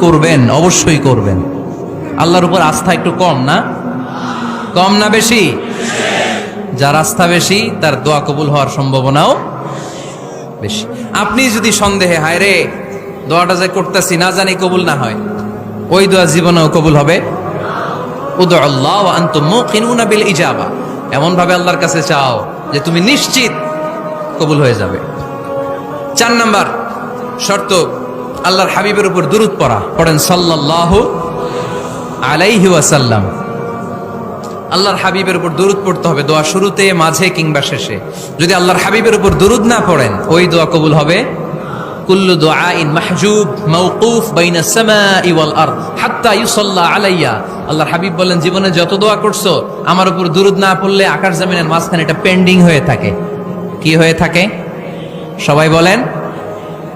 করবেন, অবশ্যই করবেন। আল্লাহর উপর আস্থা একটু কম না? কম না বেশি? যার আস্থা বেশি, তার দোয়া কবুল হওয়ার সম্ভাবনাও বেশি। আপনি যদি সন্দেহে, হায় রে, দোয়াটা যে করতেছি, না জানি কবুল না হয়। ওই দোয়া জীবনেও কবুল হবে। বিল ইজাবা। এমন ভাবে আল্লাহর কাছে চাও যে তুমি নিশ্চিত কবুল হয়ে যাবে। চার নাম্বার শর্ত আল্লাহর হাবিবের উপর দুরুদ পড়া। পড়েন সাল্লাল্লাহু আলাইহি ওয়াসাল্লাম। আল্লাহর হাবিবের উপর দুরুদ পড়তে হবে দোয়া শুরুতে, মাঝে কিংবা শেষে। যদি আল্লাহর হাবিবের উপর দুরুদ না পড়েন, ওই দোয়া কবুল হবে। কুল্লু দুআইন মাহজুব মাওকুফ বাইনা সামাই ওয়াল আরদ হাত্তা ইউসাল্লা আলাইয়া। আল্লাহর হাবিব বলেন জীবনে যত দোয়া করছ, আমার উপর দুরুদ না পড়লে আকাশ জমিনের মাঝখানে এটা পেন্ডিং হয়ে থাকে। কি হয়ে থাকে? সবাই বলেন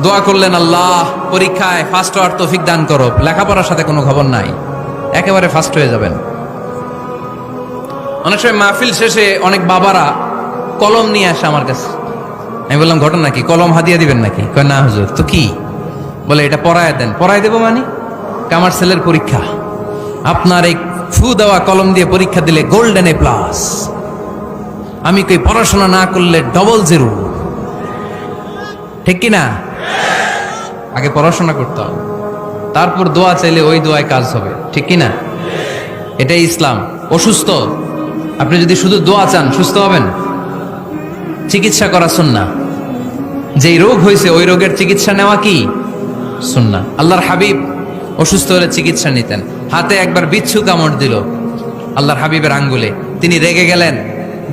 দোয়া করলেন, আল্লাহ, পরীক্ষায় ফার্স্ট হওয়ার তৌফিক দান করো। লেখাপড়ার সাথে কোনো খবর নাই। একেবারে ফার্স্ট হয়ে যাবেন। অনেক সময় মাহফিল শেষে অনেক বাবারা কলম নিয়ে আসে আমার কাছে। আমি বললাম, ঘটনা কি? কলম হাদিয়া দিবেন নাকি? কয়, না, হুজুর। তো কি? বলে, এটা পড়ায় দেন। পড়ায় দেবো মানে? কামার ছেলের পরীক্ষা। আপনার এই ফু দেওয়া কলম দিয়ে পরীক্ষা দিলে গোল্ডেন এ প্লাস। আমি কই, পড়াশোনা না করলে ডবল জিরো ঠিক কি না? আগে পড়াশোনা করতে হবে। তারপর দোয়া চাইলে ওই দোয়ায় কাজ হবে। ঠিক কি না এটাই ইসলাম। অসুস্থ? আপনি যদি শুধু দোয়া চান, সুস্থ হবেন? চিকিৎসা করা সুন্না। যেই রোগ হয়েছে, ওই রোগের চিকিৎসা নেওয়া কি? সুন্না। আল্লাহর হাবিব অসুস্থ হলে চিকিৎসা নিতেন। হাতে একবার বিচ্ছু কামড় দিল। আল্লাহর হাবিবের আঙ্গুলে। তিনি রেগে গেলেন,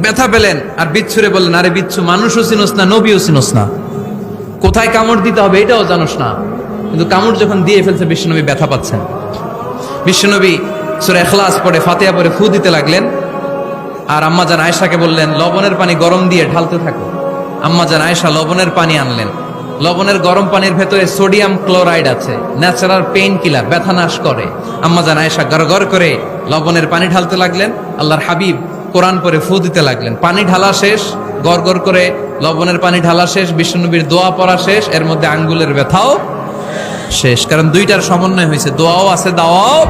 ব্যথা পেলেন, আর বিচ্ছুরে বললেন, আরে বিচ্ছু, মানুষও চিনোস না, নবীও চিনোস না। কোথায় কামড় দিতে হবে এটাও জানোস না। কিন্তু কামড় যখন দিয়ে ফেলছে, বিশ্বনবী ব্যথা পাচ্ছেন। বিশ্বনবী সুরে এখলাস পরে ফাতেয়া পরে ফু দিতে লাগলেন। আর আম্মাজান আয়েশাকে বললেন, লবণের পানি গরম দিয়ে ঢালতে থাকো। আম্মাজান আয়েশা লবণের পানি আনলেন। লবণের গরম পানির ভেতরে সোডিয়াম ক্লোরাইড আছে, ন্যাচারাল পেইন কিলার, ব্যথা নাশ করে। আম্মাজান আয়েশা গড় গড় করে লবণের পানি ঢালতে লাগলেন। আল্লাহর হাবিব কোরআন পরে ফু দিতে লাগলেন। পানি ঢালা শেষ গড় গড় করে লবণের পানি ঢালা শেষ, বিষ্ণুনবীর দোয়া পড়া শেষ, এর মধ্যে আঙ্গুলের ব্যথাও শেষ। কারণ দুইটার সমন্বয় হয়েছে, দোয়াও আছে, দাওয়াও।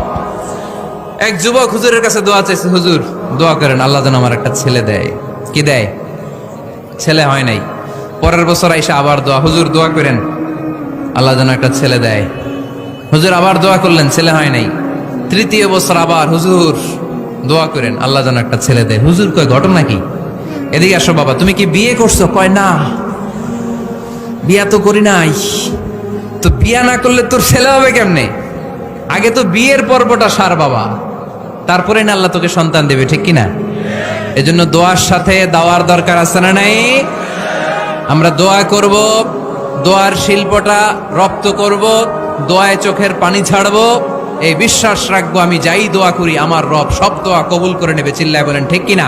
এক যুবক হুজুরের কাছে দোয়া চাইছে, হুজুর, দোয়া করেন, আল্লাহ যেন আমার একটা ছেলে দেয়। কি দেয়? ছেলে হয় নাই। পরের বছর আইসা আবার দোয়া, হুজুর, দোয়া করেন, আল্লাহ যেন একটা ছেলে দেয়। হুজুর আবার দোয়া করলেন, ছেলে হয় নাই। তৃতীয় বছর আবার, হুজুর, দোয়া করেন, আল্লাহ যেন একটা ছেলে দেয়। হুজুর কয়, ঘটনা কি? এদিকে আসো বাবা, তুমি কি বিয়ে করছ? কয়, না। বিয়া তো করি নাই। তো বিয়া না করলে তোর ছেলে হবে কেমনে? আগে তো বিয়ের পর্বটা সার বাবা। তারপরে না আল্লাহ তোকে সন্তান দেবে, ঠিক কিনা? এজন্য দোয়ার সাথে দাওয়ার দরকার আছে না নাই? আমরা দোয়া করব, দোয়ার শিল্পটা রপ্ত করব, দোয়ায় চোখের পানি ছাড়বো। এই বিশ্বাস রাখব, আমি যাই দোয়া করি, আমার রব সব দোয়া কবুল করে নেবে, চিল্লায় বলেন, ঠিক কিনা?